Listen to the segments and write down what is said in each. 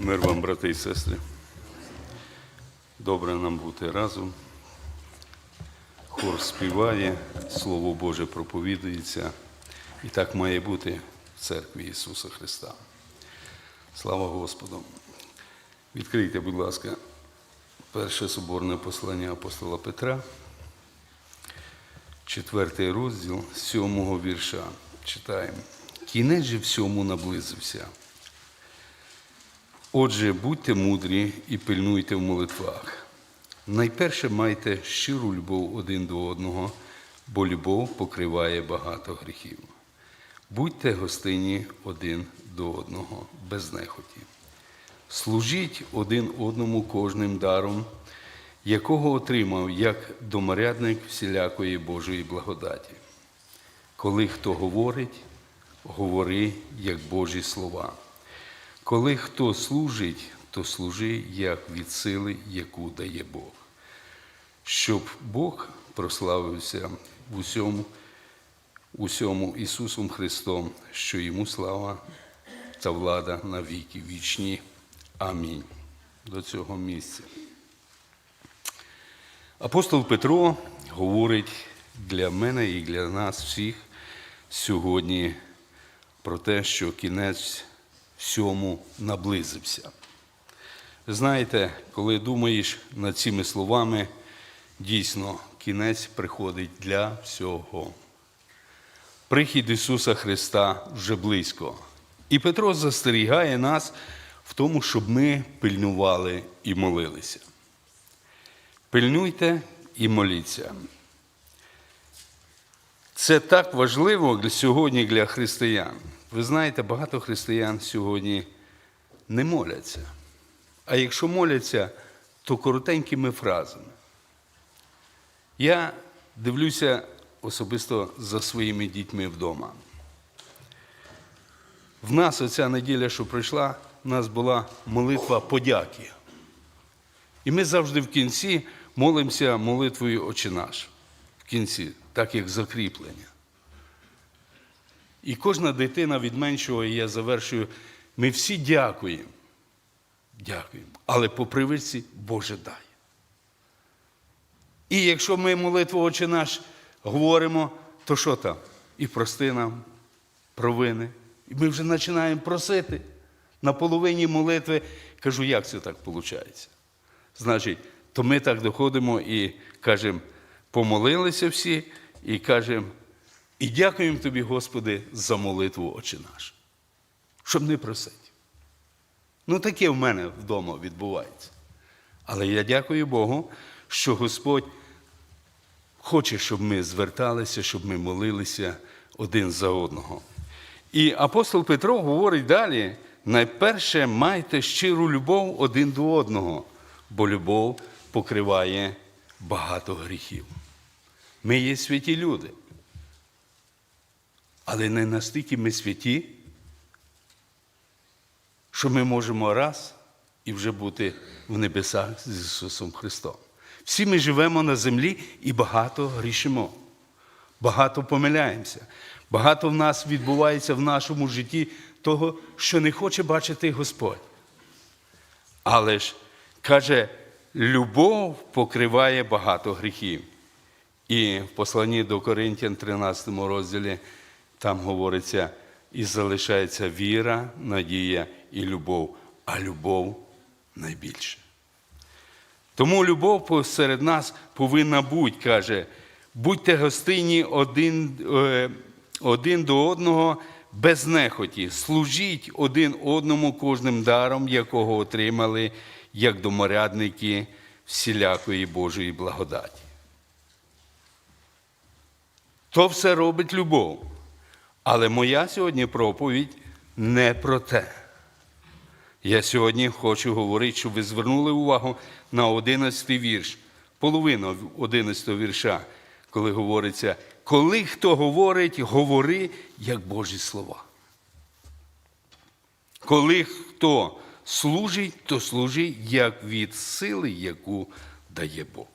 Мир вам, брати і сестри. Добре нам бути разом. Хор співає, Слово Боже проповідується. І так має бути в церкві Ісуса Христа. Слава Господу! Відкрийте, будь ласка, перше соборне послання апостола Петра, четвертий розділ сьомого вірша. Читаємо. Кінець же всьому наблизився. Отже, будьте мудрі і пильнуйте в молитвах. Найперше майте щиру любов один до одного, бо любов покриває багато гріхів. Будьте гостинні один до одного, без нехоті. Служіть один одному кожним даром, якого отримав як доморядник всілякої Божої благодаті. Коли хто говорить, говори як Божі слова. Коли хто служить, то служи як від сили, яку дає Бог, щоб Бог прославився в усьому, усьому Ісусом Христом, що йому слава та влада на віки вічні. Амінь. До цього місця. Апостол Петро говорить для мене і для нас всіх сьогодні про те, що кінець всьому наблизився. Знаєте, коли думаєш над цими словами, дійсно кінець приходить для всього. Прихід Ісуса Христа вже близько. І Петро застерігає нас в тому, щоб ми пильнували і молилися. Пильнуйте і моліться. Це так важливо сьогодні для християн. Ви знаєте, багато християн сьогодні не моляться. А якщо моляться, то коротенькими фразами. Я дивлюся особисто за своїми дітьми вдома. В нас оця неділя, що прийшла, в нас була молитва подяки. І ми завжди в кінці молимося молитвою Отче наш. В кінці, так як закріплення. І кожна дитина від меншого, і я завершую, ми всі дякуємо. Дякуємо. Але по привичці Боже дай. І якщо ми молитву Отче наш говоримо, то що там? І прости нам провини. І ми вже починаємо просити. На половині молитви кажу, як це так виходить? Значить, то ми так доходимо і кажемо, помолилися всі, і кажемо, і дякуємо тобі, Господи, за молитву Отче наш. Щоб не просити. Ну, таке в мене вдома відбувається. Але я дякую Богу, що Господь хоче, щоб ми зверталися, щоб ми молилися один за одного. І апостол Петро говорить далі: найперше майте щиру любов один до одного, бо любов покриває багато гріхів. Ми є святі люди. Але не настільки ми святі, що ми можемо раз і вже бути в небесах з Ісусом Христом. Всі ми живемо на землі і багато грішимо, багато помиляємося. Багато в нас відбувається в нашому житті того, що не хоче бачити Господь. Але ж каже, любов покриває багато гріхів. І в посланні до Коринтян, 13 розділі, там говориться, і залишається віра, надія і любов, а любов найбільше. Тому любов посеред нас повинна бути, каже, будьте гостинні один, е, один до одного без нехоті, служіть один одному кожним даром, якого отримали, як доморядники всілякої Божої благодаті. То все робить любов. Але моя сьогодні проповідь не про те. Я сьогодні хочу говорити, щоб ви звернули увагу на 11 вірш, половину 11 вірша, коли говориться, коли хто говорить, говори як Божі слова. Коли хто служить, то служить як від сили, яку дає Бог.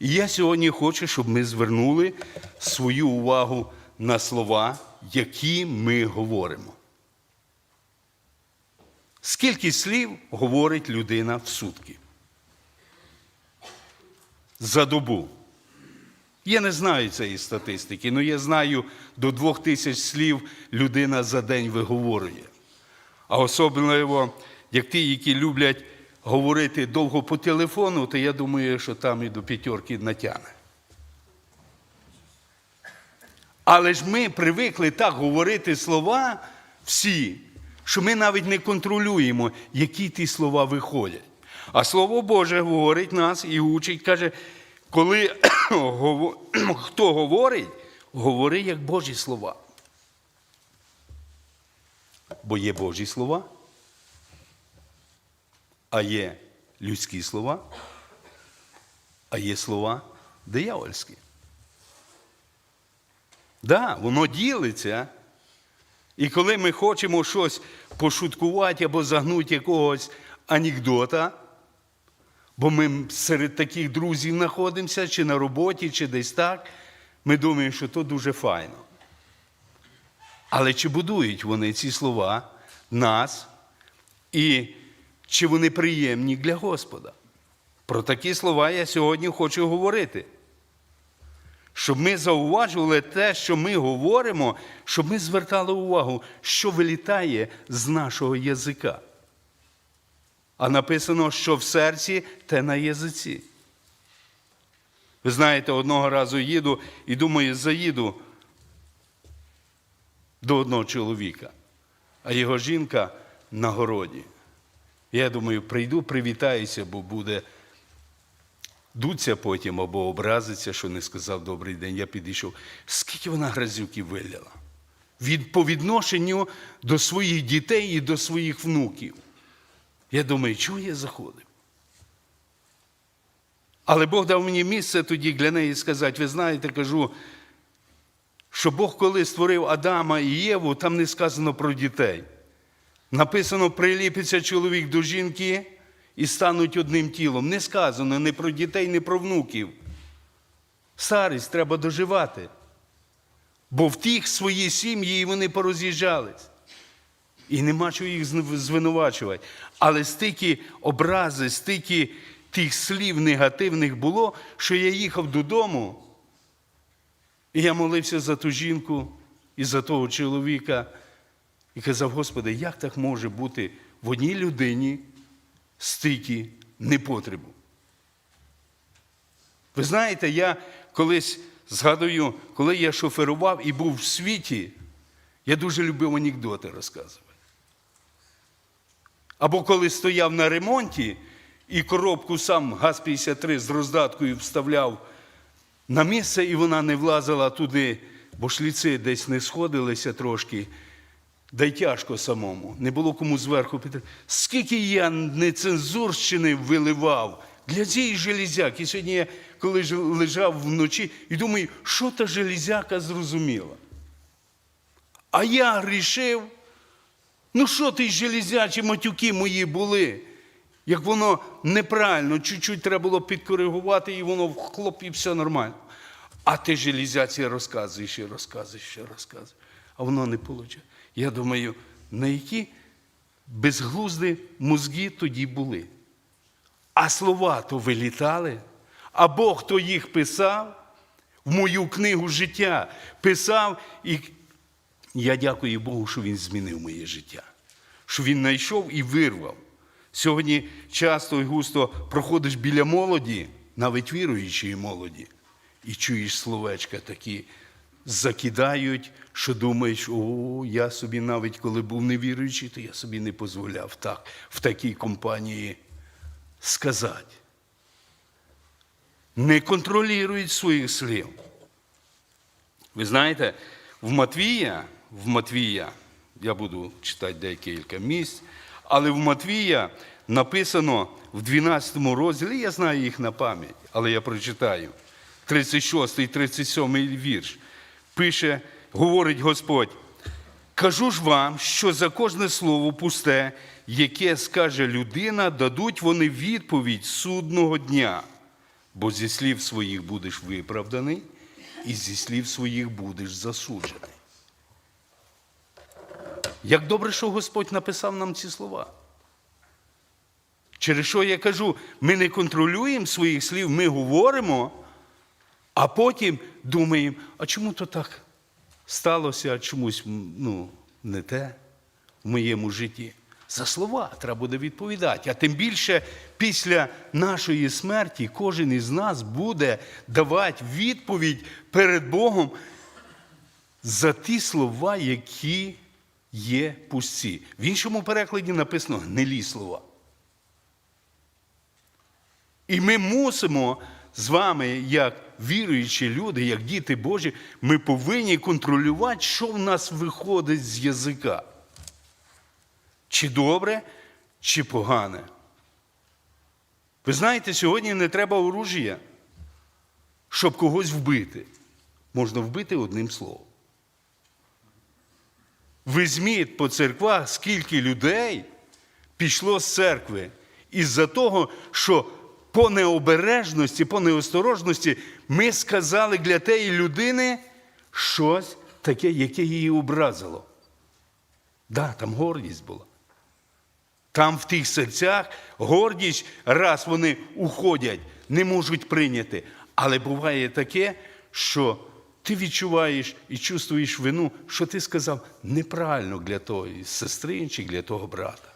І я сьогодні хочу, щоб ми звернули свою увагу на слова, які ми говоримо. Скільки слів говорить людина в сутки? За добу. Я не знаю цієї статистики, але я знаю, до двох тисяч слів людина за день виговорює. А особливо, як ті, які люблять говорити довго по телефону, то я думаю, що там і до п'ятерки натягне. Але ж ми привикли так говорити слова всі, що ми навіть не контролюємо, які ті слова виходять. А Слово Боже говорить нас і учить, каже, коли хто говорить, говори як Божі слова. Бо є Божі слова, а є людські слова, а є слова диявольські. Да, воно ділиться. І коли ми хочемо щось пошуткувати або загнути якогось анекдота, бо ми серед таких друзів знаходимося, чи на роботі, чи десь так, ми думаємо, що то дуже файно. Але чи будують вони ці слова нас, і чи вони приємні для Господа? Про такі слова я сьогодні хочу говорити. Щоб ми зауважували те, що ми говоримо, щоб ми звертали увагу, що вилітає з нашого язика. А написано, що в серці, те на язиці. Ви знаєте, одного разу їду і думаю, заїду до одного чоловіка, а його жінка на городі. Я думаю, прийду, привітаюся, бо буде дуться потім або образиться, що не сказав добрий день. Я підійшов. Скільки вона грязюків виляла? Від, по відношенню до своїх дітей і до своїх внуків. Я думаю, чого я заходив? Але Бог дав мені місце тоді для неї сказати, ви знаєте, кажу, що Бог, коли створив Адама і Єву, там не сказано про дітей. Написано, приліпиться чоловік до жінки і стануть одним тілом. Не сказано ні про дітей, ні про внуків. Старість треба доживати. Бо в тих свої сім'ї вони пороз'їжджались. І нема чого їх звинувачувати. Але стільки образи, стільки тих слів негативних було, що я їхав додому, і я молився за ту жінку і за того чоловіка. І казав, Господи, як так може бути в одній людині стільки непотребу? Ви знаєте, я колись згадую, коли я шоферував і був в світі, я дуже любив анекдоти розказувати. Або коли стояв на ремонті і коробку сам ГАЗ-53 з роздаткою вставляв на місце, і вона не влазила туди, бо шліци десь не сходилися трошки. Да й тяжко самому. Не було кому зверху піти. Скільки я нецензурщини виливав для цієї железяки. Сьогодні я, коли лежав вночі, і думаю, що та железяка зрозуміла. А я грішив. Ну що ти железячі матюки мої були? Як воно неправильно, чуть-чуть треба було підкоригувати, і воно в і все нормально. А ти железяці розказуєш і розказуєш, і розказуєш. А воно не виходить. Я думаю, на які безглузді мозги тоді були. А слова то вилітали, а Бог то їх писав в мою книгу життя, писав, і я дякую Богу, що Він змінив моє життя, що Він знайшов і вирвав. Сьогодні часто і густо проходиш біля молоді, навіть віруючої молоді, і чуєш словечка такі, закидають, що думаєш, о, я собі навіть коли був невіруючий, то я собі не дозволяв так в такій компанії сказати. Не контролюють своїх слів. Ви знаєте, в Матвія, в Матвія, я буду читати декілька місць, але в Матвія написано в 12 розділі, я знаю їх на пам'ять, але я прочитаю. 36 і 37 вірш. Пише, говорить Господь, кажу ж вам, що за кожне слово пусте, яке скаже людина, дадуть вони відповідь судного дня. Бо зі слів своїх будеш виправданий, і зі слів своїх будеш засуджений. Як добре, що Господь написав нам ці слова. Через що я кажу, ми не контролюємо своїх слів, ми говоримо, а потім думаємо, а чому то так сталося, а чомусь ну, не те в моєму житті. За слова треба буде відповідати. А тим більше після нашої смерті кожен із нас буде давати відповідь перед Богом за ті слова, які є пусті. В іншому перекладі написано гнилі слова. І ми мусимо з вами, як віруючі люди, як діти Божі, ми повинні контролювати, що в нас виходить з язика. Чи добре, чи погане. Ви знаєте, сьогодні не треба оружія, щоб когось вбити. Можна вбити одним словом. Візьміть по церквах, скільки людей пішло з церкви із-за того, що по необережності, по неосторожності ми сказали для тієї людини щось таке, яке її образило. Да, там гордість була. Там в тих серцях гордість, раз вони уходять, не можуть прийняти. Але буває таке, що ти відчуваєш і чувствуєш вину, що ти сказав неправильно для тої сестри чи для того брата.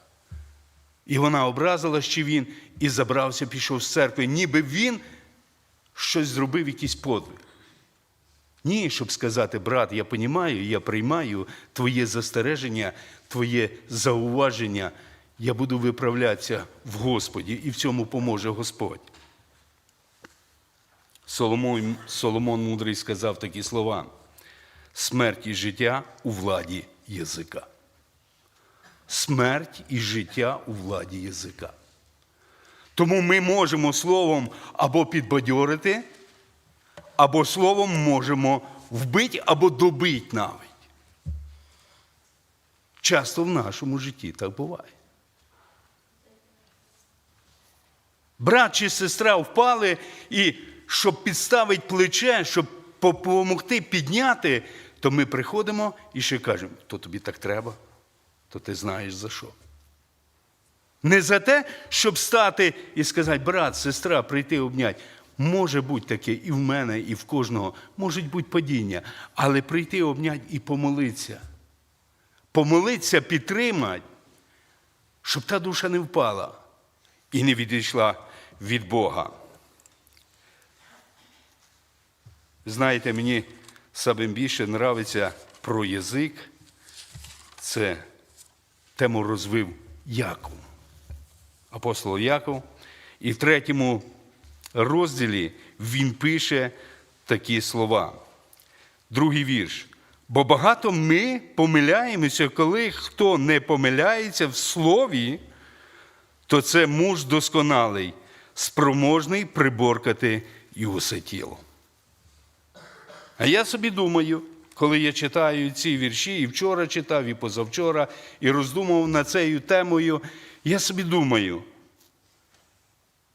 І вона образила, що він і забрався, пішов з церкви, ніби він щось зробив, якийсь подвиг. Ні, щоб сказати, брат, я розумію, я приймаю твоє застереження, твоє зауваження. Я буду виправлятися в Господі, і в цьому поможе Господь. Соломон, Соломон Мудрий сказав такі слова: смерть і життя у владі язика. Смерть і життя у владі язика. Тому ми можемо словом або підбадьорити, або словом можемо вбити або добити навіть. Часто в нашому житті так буває. Брат чи сестра впали, і щоб підставити плече, щоб допомогти підняти, то ми приходимо і ще кажемо, то тобі так треба, то ти знаєш за що. Не за те, щоб стати і сказати, брат, сестра, прийти обняти. Може бути таке і в мене, і в кожного, може бути падіння, але прийти обняти і помолитися. Помолитися, підтримати, щоб та душа не впала і не відійшла від Бога. Знаєте, мені саме більше нравиться про язик. Це тему розвив Яков. Апостол Яков. І в третьому розділі він пише такі слова. Другий вірш. Бо багато ми помиляємося, коли хто не помиляється в слові, то це муж досконалий, спроможний приборкати і усе тіло. А я собі думаю, коли я читаю ці вірші, і вчора читав, і позавчора, і роздумував над цією темою, я собі думаю,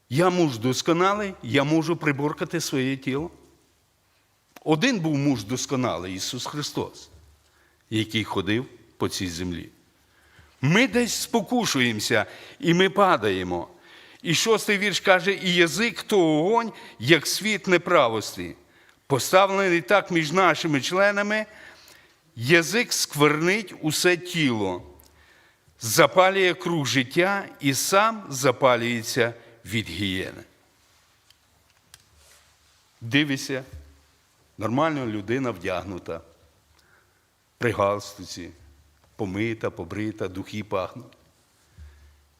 я муж досконалий, я можу приборкати своє тіло. Один був муж досконалий Ісус Христос, який ходив по цій землі. Ми десь спокушуємося і ми падаємо. І шостий вірш каже: і язик то огонь, як світ неправості. Поставлений так між нашими членами, язик сквернить усе тіло, запалює круг життя і сам запалюється від гієни. Дивися, нормально людина вдягнута, при галстуці, помита, побрита, духи пахнуть.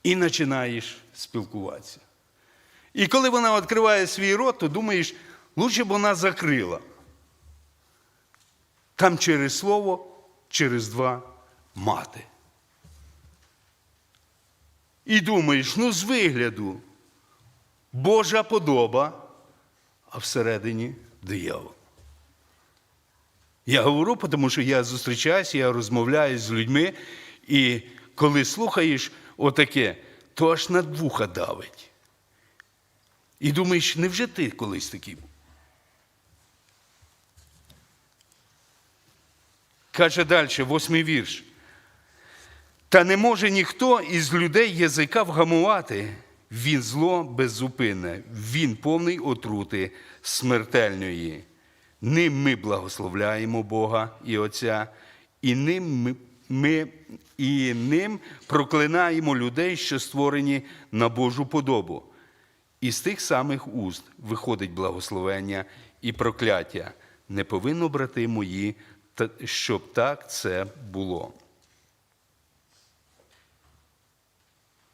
І починаєш спілкуватися. І коли вона відкриває свій рот, то думаєш, лучше б вона закрила. Там через слово, через два мати. І думаєш, ну з вигляду Божа подоба, а всередині диявол. Я говорю, тому що я зустрічаюся, я розмовляю з людьми, і коли слухаєш отаке, то аж на вуха давить. І думаєш, невже ти колись такий був? Каже далі, восьмий вірш. Та не може ніхто із людей язика вгамувати. Він зло беззупинне, він повний отрути смертельної. Ним ми благословляємо Бога і Отця, і ним ми, і ним проклинаємо людей, що створені на Божу подобу. І з тих самих уст виходить благословення і прокляття. Не повинно, брати мої, щоб так це було.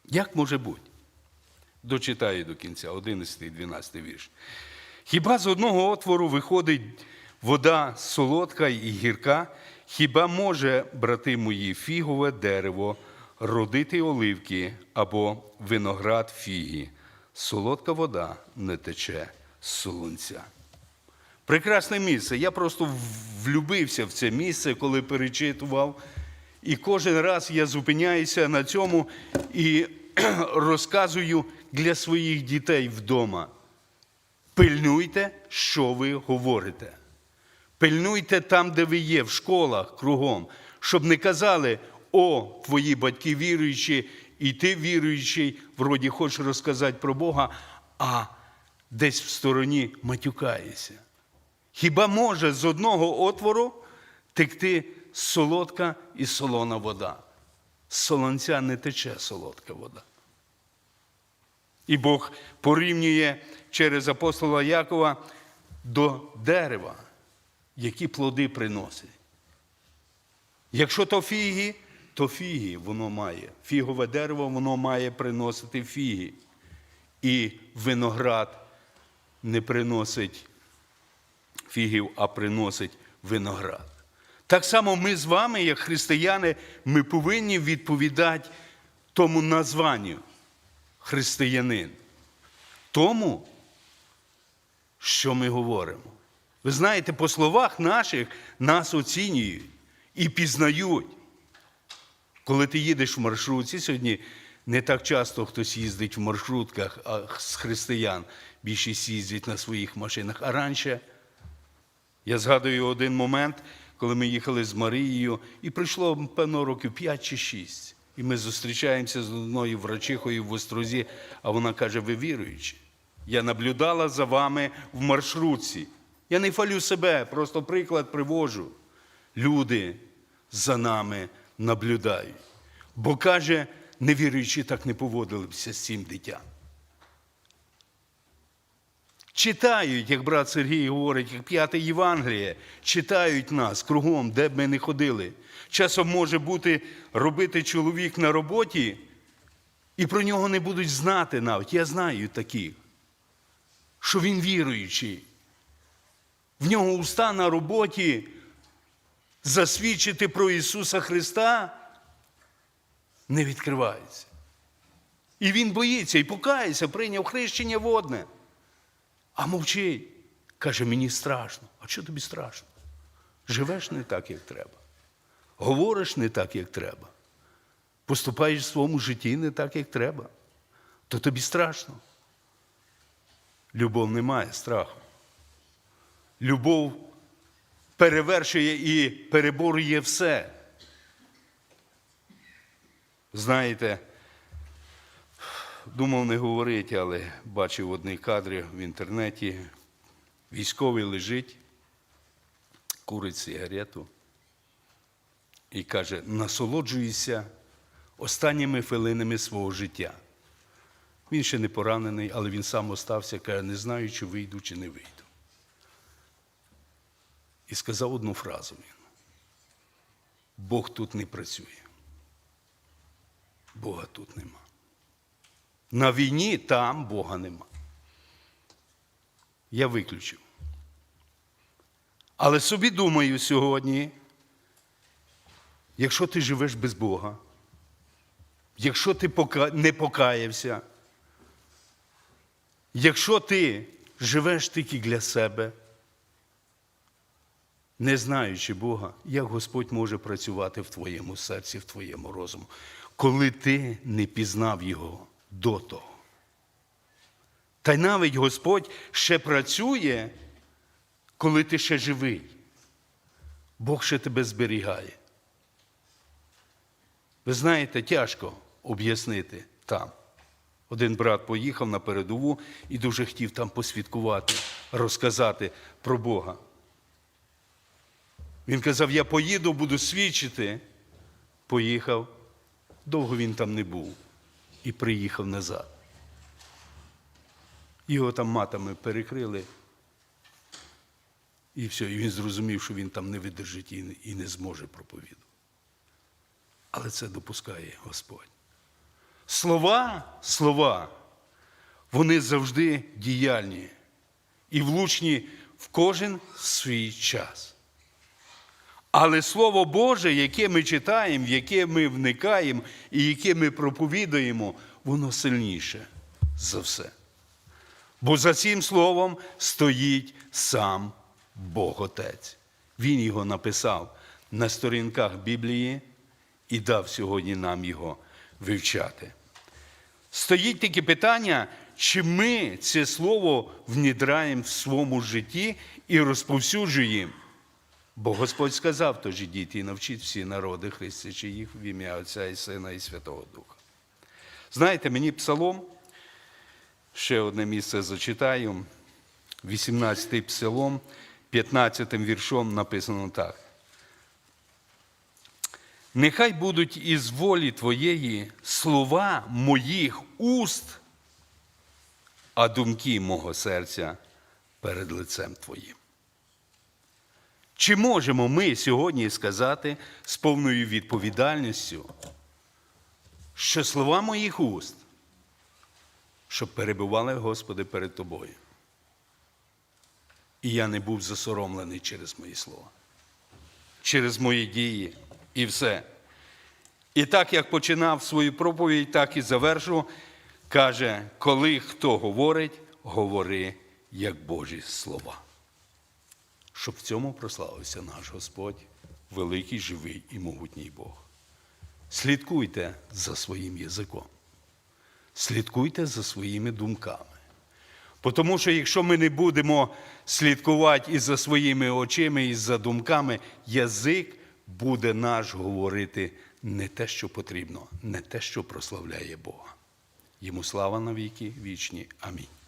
Як може бути? Дочитаю до кінця, 11 і 12 вірш. Хіба з одного отвору виходить вода солодка і гірка? Хіба може, брати мої, фігове дерево родити оливки або виноград фіги? Солодка вода не тече з солонця. Прекрасне місце. Я просто влюбився в це місце, коли перечитував. І кожен раз я зупиняюся на цьому і розказую для своїх дітей вдома. Пильнуйте, що ви говорите. Пильнуйте там, де ви є, в школах кругом, щоб не казали, о, твої батьки віруючі, і ти віруючий, вроді хочеш розказати про Бога, а десь в стороні матюкаєшся. Хіба може з одного отвору текти солодка і солона вода? З солонця не тече солодка вода. І Бог порівнює через апостола Якова до дерева, які плоди приносить. Якщо то фіги, то фіги воно має. Фігове дерево воно має приносити фіги. І виноград не приносить фігів, а приносить виноград. Так само ми з вами, як християни, ми повинні відповідати тому названню християнин. Тому, що ми говоримо. Ви знаєте, по словах наших нас оцінюють і пізнають. Коли ти їдеш в маршрутці, сьогодні не так часто хтось їздить в маршрутках а з християн, більшість їздять на своїх машинах. А раніше я згадую один момент, коли ми їхали з Марією, і пройшло, певно, років 5 чи 6. І ми зустрічаємося з одною врачихою в Острозі, а вона каже: ви віруючі. Я наблюдала за вами в маршрутці. Я не фалю себе, просто приклад привожу. Люди за нами наблюдають. Бо каже, невіруючі так не поводилися з цим дитям. Читають, як брат Сергій говорить, як п'яте Євангеліє, читають нас кругом, де б ми не ходили. Часом може бути робити чоловік на роботі, і про нього не будуть знати навіть. Я знаю таких, що він віруючий. В нього уста на роботі засвідчити про Ісуса Христа не відкриваються. І він боїться і покається, прийняв хрещення водне. А мовчить. Каже, мені страшно. А що тобі страшно? Живеш не так, як треба. Говориш не так, як треба. Поступаєш в своєму житті не так, як треба. То тобі страшно. Любов не має страху. Любов перевершує і переборює все. Знаєте, думав не говорити, але бачив одні кадри в інтернеті. Військовий лежить, курить сигарету і каже: насолоджуюся останніми хвилинами свого життя. Він ще не поранений, але він сам остався, каже, не знаю, чи вийду, чи не вийду. І сказав одну фразу він. Бог тут не працює. Бога тут нема. На війні там Бога нема. Я виключив. Але собі думаю сьогодні, якщо ти живеш без Бога, якщо ти не покаявся, якщо ти живеш тільки для себе, не знаючи Бога, як Господь може працювати в твоєму серці, в твоєму розуму, коли ти не пізнав Його до того. Та й навіть Господь ще працює, коли ти ще живий. Бог ще тебе зберігає. Ви знаєте, тяжко об'яснити там. Один брат поїхав на передову і дуже хотів там посвідкувати, розказати про Бога. Він казав: Я поїду, буду свідчити. Поїхав, довго він там не був і приїхав назад. Його там матами перекрили. І все, і він зрозумів, що він там не видержить і не- зможе проповідувати. Але це допускає Господь. Слова, слова, вони завжди діяльні і влучні в кожен свій час. Але Слово Боже, яке ми читаємо, в яке ми вникаємо і яке ми проповідуємо, воно сильніше за все. Бо за цим словом стоїть сам Бог Отець. Він його написав на сторінках Біблії і дав сьогодні нам його вивчати. Стоїть таке питання, чи ми це слово внідряємо в своєму житті і розповсюджуємо. Бо Господь сказав, тож ідіть і навчіть всі народи, хрестячи їх в ім'я Отця і Сина і Святого Духа. Знаєте, мені псалом, ще одне місце зачитаю, 18-й псалом, 15 віршом написано так. Нехай будуть із волі Твоєї слова моїх уст, а думки мого серця перед лицем Твоїм. Чи можемо ми сьогодні сказати з повною відповідальністю, що слова моїх уст, щоб перебували, Господи, перед Тобою? І я не був засоромлений через мої слова, через мої дії і все. І так як починав свою проповідь, так і завершу. Каже, коли хто говорить, говори як Божі слова. Щоб в цьому прославився наш Господь, великий, живий і могутній Бог. Слідкуйте за своїм язиком. Слідкуйте за своїми думками. Тому що якщо ми не будемо слідкувати і за своїми очима, і за думками, язик буде наш говорити не те, що потрібно, не те, що прославляє Бога. Йому слава навіки вічні. Амінь.